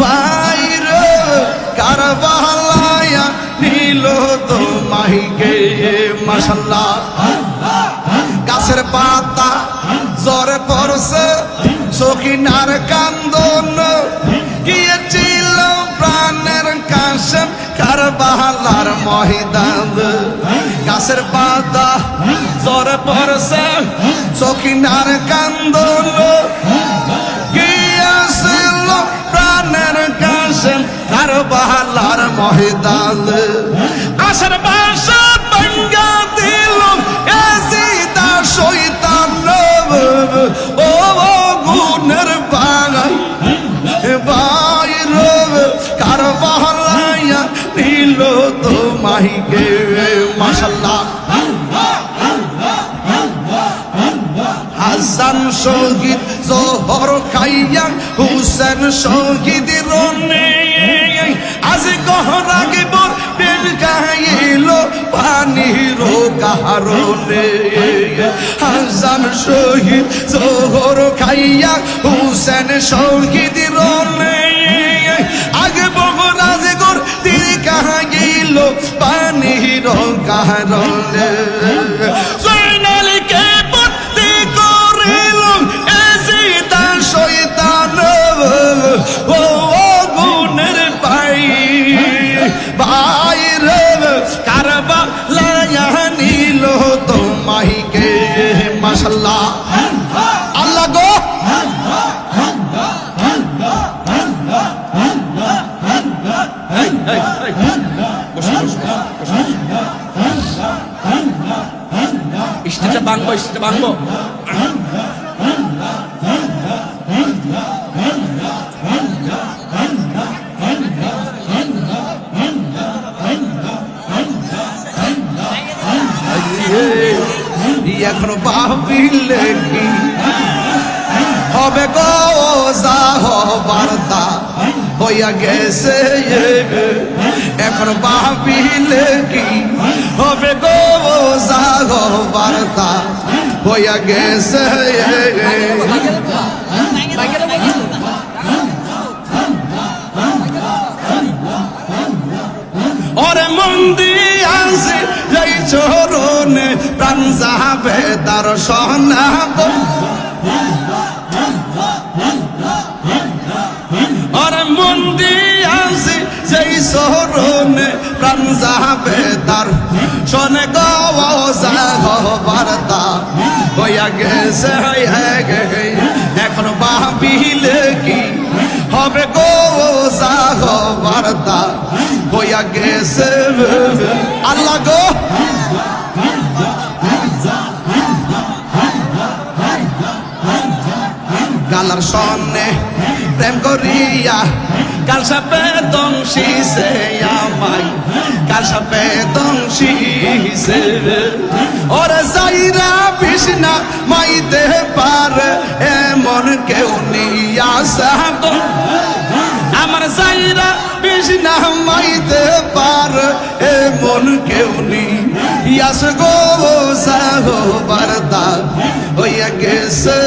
বাইরে কারবালায়া নীল তো মাহিকে মাসাল্লাহ গাছের পাতা জ্বরে পড়ছে, সখিনার কান্দন গিয়েছিল প্রাণের কাশেম কারবালার মহিদান গাছের পাতা জ্বরে পড়ছে, সখিনার কান্দন কারবালার মহিদান আশার বাসা বঙ্গা দিল এসিদা শৈতান ও গুণের বাগান বাইর কারবালায়া নিল তো মাহিকে মাশাল্লাহ হাসান শহীদ জোহর খাইয়া, হুসেন শহীদ রনে গহরা গিবর প্রেম গাইল পানির কারণে হাসান শহীদ জোহর খাইয়া হুসেন শহীদ রনে আগে বহরাজ গোর তীর কাহিল পানির কারণে মাশাল্লাহ আল্লাহ গো। স্টেজে ভাঙবো স্টেজে ভাঙবো। এখন ভাবিলে কি হবে গো যা বার্তা হইয়া গেছে এখন ভাবিলে কি হবে গো যা বার্তা হইয়া গেছে ওরে মন্দি যাবে তার সহনাব ওরে মন্দি আছে সেই চরণে প্রাণ যাবে তার। শোনে গাও বার্তা হইয়া গেছে এখন কি হবে গো বার্তা হইয়া গেছে, আল্লাহ গো গালার সন্নে প্রেম করিয়া। কাল সাপে দংশিছে আমায়, কাল সাপে দংশিছে ওরে যাইরা বিষ্ণা মাইতে পারে, এমন কেউ নিয়া সাব আমার যাইরা বিষ্ণা মাইতে পারে, এমন কেউ নি ইয়াস গো সাহ বারদা হইয়া গেছে।